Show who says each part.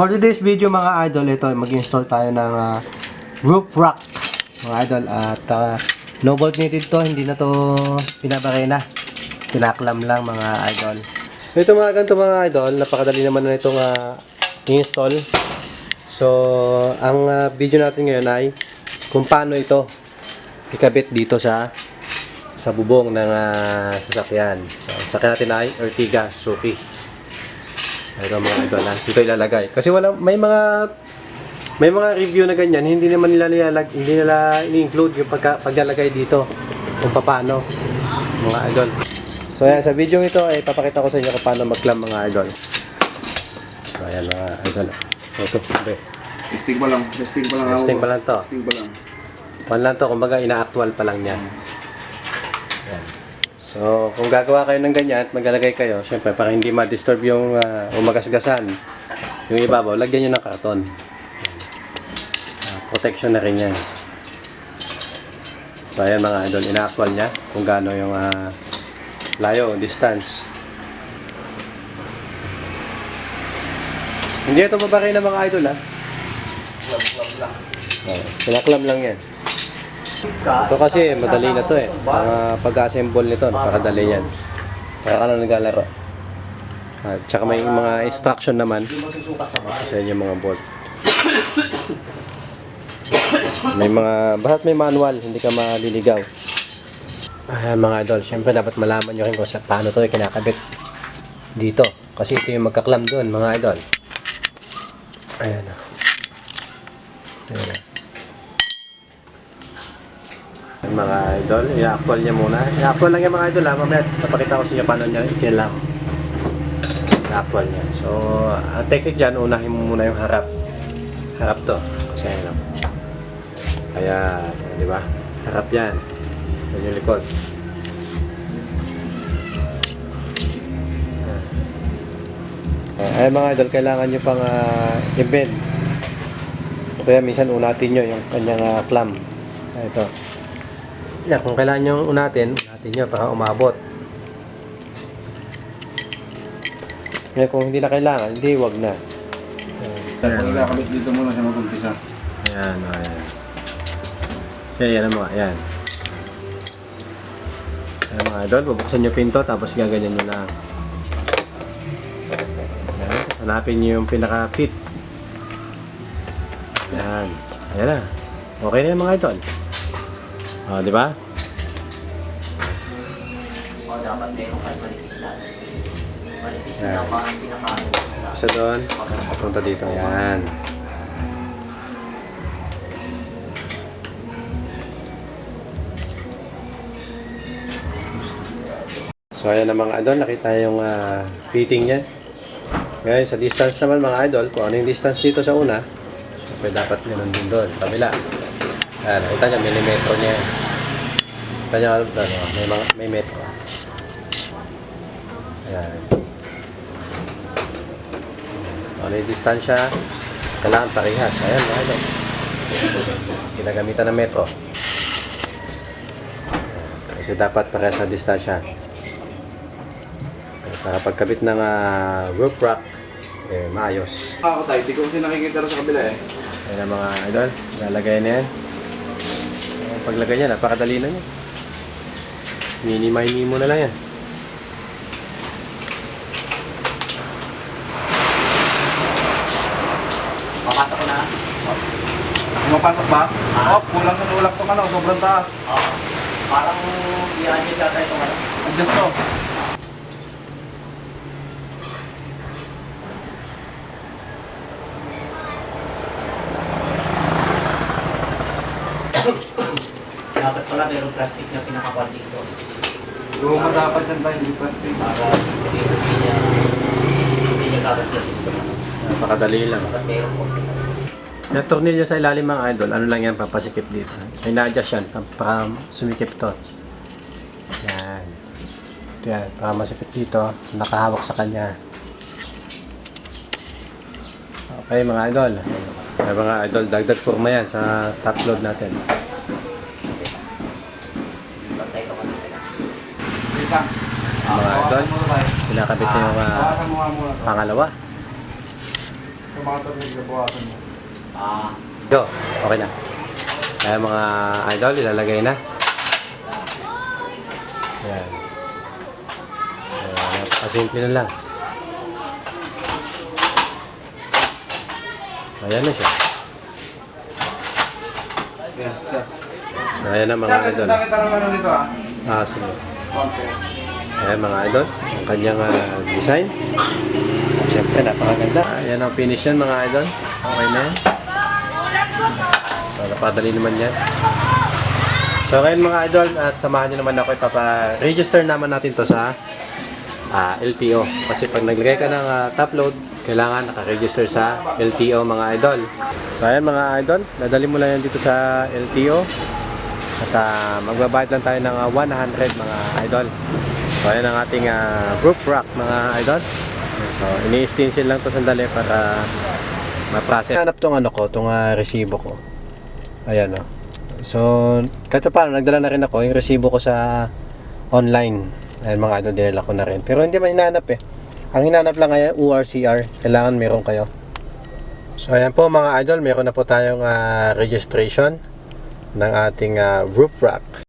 Speaker 1: For today's video mga idol, ito mag-install tayo ng ah, roof rack mga idol at ah, no bolt needed to, hindi na to pinabarena. Tinaklam lang mga idol. Ito mga ganito mga idol, napakadali naman na itong ah, i-install. So, ang ah, video natin ngayon ay kung paano ito ikabit dito sa sa bubong ng ah, sasakyan. So, sasakyan natin ay Ertiga Suzuki. Ito mga idol ha. Dito ilalagay. Kasi wala may mga may mga review na ganyan, hindi naman nila nilalag, hindi nila ini-include yung pagka, paglalagay dito kung paano mga idol. So ayan, sa video ito ay papakita ko sa inyo kung paano mag-clamp mga idol. So ayan mga idol. So, ito, okay.
Speaker 2: Testing pa lang. Testing pa lang ako.
Speaker 1: Testing pa lang to.
Speaker 2: Testing pa lang.
Speaker 1: Pan lang to, kumbaga ina-actual pa lang niya. Ayan. So, kung gagawa kayo ng ganyan at maglalagay kayo, syempre para hindi ma-disturb yung uh, umagasgasan, yung ibabaw, lagyan nyo ng karton. Ah, protection na rin yan. So, ayan mga idol, ina-actual niya kung gaano yung ah, layo, distance. Hindi ito babakay ng mga idol ha. Oh, Sinaklam lang yan. Ito kasi madali na to eh. Mga pag-assemble nito, napakadali yan. Kaya ka lang naglalaro. At saka may mga instruction naman sa inyo mga bolt. May mga, bahat may manual, hindi ka maliligaw. Ayan mga idol, syempre dapat malaman nyo rin kung sa, paano to kinakabit dito. Kasi ito yung magkaklam doon mga idol. Ayan o. Ayan o. Yung mga idol, i-actual niya muna. I-actual lang yung mga idol ha. Mamaya napakita ko sa inyo paano niya i-lang. I-actual niya. So, ang technique dyan, unahin mo muna yung harap. Harap to. Kasi ano. Ayan. Di ba? Harap yan. Yan yung likod. Ayan. Ayan mga idol, kailangan nyo pang uh, i-bend. Kaya minsan unatin nyo yung kanyang uh. Ah, Ito. Yan, kung kailangan nyo unatin, unatin nyo para umabot. Ngayon, kung hindi na kailangan, hindi, wag na.
Speaker 2: Sa pag ikakabit dito muna siya mag-umpisa.
Speaker 1: Ayan, o, ayan. Kaya yan ang mga, ayan. Ayan mga idol, bubuksan nyo pinto, tapos gaganyan nyo lang. Ayan, hanapin nyo yung pinaka-fit. Ayan. Ayan na. Okay na yan mga idol. O, di ba?
Speaker 3: O dapat meron kayo manipis lang. Manipis
Speaker 1: Yan.
Speaker 3: na pa ang pinakaano sa
Speaker 1: Isa doon, punta dito. Ayan. So ayan na mga idol, nakita yung ah, fitting niya. Ngayon sa distance naman mga idol, kung ano yung distance dito sa una, syempre dapat ganun din doon, kabila. Ayan, nakita niya, milimetro niya yan. Nakita niya, ano, may, mga, may metro. Ayan. Ano yung distansya? Kailangan parehas. Ayan, mga idol. Ginagamitan ng metro. Kasi dapat parehas na distansya. Para pagkabit ng uh, roof rack, eh, maayos.
Speaker 2: Ako tayo, di ko kasi nakikita sa kabila eh.
Speaker 1: Ayan ang mga idol. Lalagay na yan. Ang paglagay niya, napakadali na niya. Mini-mini mo na lang yan.
Speaker 3: Papasok ko na.
Speaker 2: Pumapasok ba? Oh, kulang sa tulak to ano, sobrang taas.
Speaker 3: O, parang i-adjust yata itong ano.
Speaker 2: Adjust to.
Speaker 3: Pala meron plastic na pinakapan dito.
Speaker 2: Yung dapat dyan tayo, hindi plastic.
Speaker 3: Para sa dito hindi niya hindi niya kagasgasin ito.
Speaker 1: Napakadali lang.
Speaker 3: Dapat meron po.
Speaker 1: Yung tornilyo sa ilalim mga idol, ano lang yan, papasikip dito. Ay na-adjust yan, pa- para sumikip to. Yan. Ito yan, para masikip dito, nakahawak sa kanya. Okay mga idol. Ay mga idol, dagdag forma yan sa top load natin.
Speaker 3: Bantay ko muna.
Speaker 2: Wait lang.
Speaker 1: Mga idol,
Speaker 2: muna tayo.
Speaker 1: kinakabit na yung ah,
Speaker 2: to.
Speaker 1: pangalawa.
Speaker 2: Mo.
Speaker 3: Ah,
Speaker 1: Go, okay na. Kaya mga idol, ilalagay na. Yan. Ayan, Pasimple na lang. Ayan na siya. Ayan na mga idol.
Speaker 2: ah.
Speaker 1: Ah, sige. Ayan mga idol, ang kanyang ah, design. Siyempre, napakaganda. Ayan ang finish yan mga idol. Okay na yan. So, napadali naman yan. So, ngayon mga idol, at samahan nyo naman ako, ipapa-register naman natin to sa ah, LTO. Kasi pag naglagay ka ng ah, top load, kailangan nakaregister sa LTO mga idol. So, ayan mga idol, nadali mo lang yan dito sa LTO. At ah, magbabayad lang tayo ng ah, 100 mga idol. So ayan ang ating ah, group rock mga idol. So ini-stencil lang to sandali para ma-process. Hanap tong ano ko, tong ah, resibo ko. Ayan oh. So kahit pa paano nagdala na rin ako yung resibo ko sa online. Ayan mga idol dinala ko na rin. Pero hindi man hinahanap eh. Ang hinahanap lang ngayon URCR. Kailangan meron kayo. So ayan po mga idol, meron na po tayong ah, registration ng ating ah, roof rack.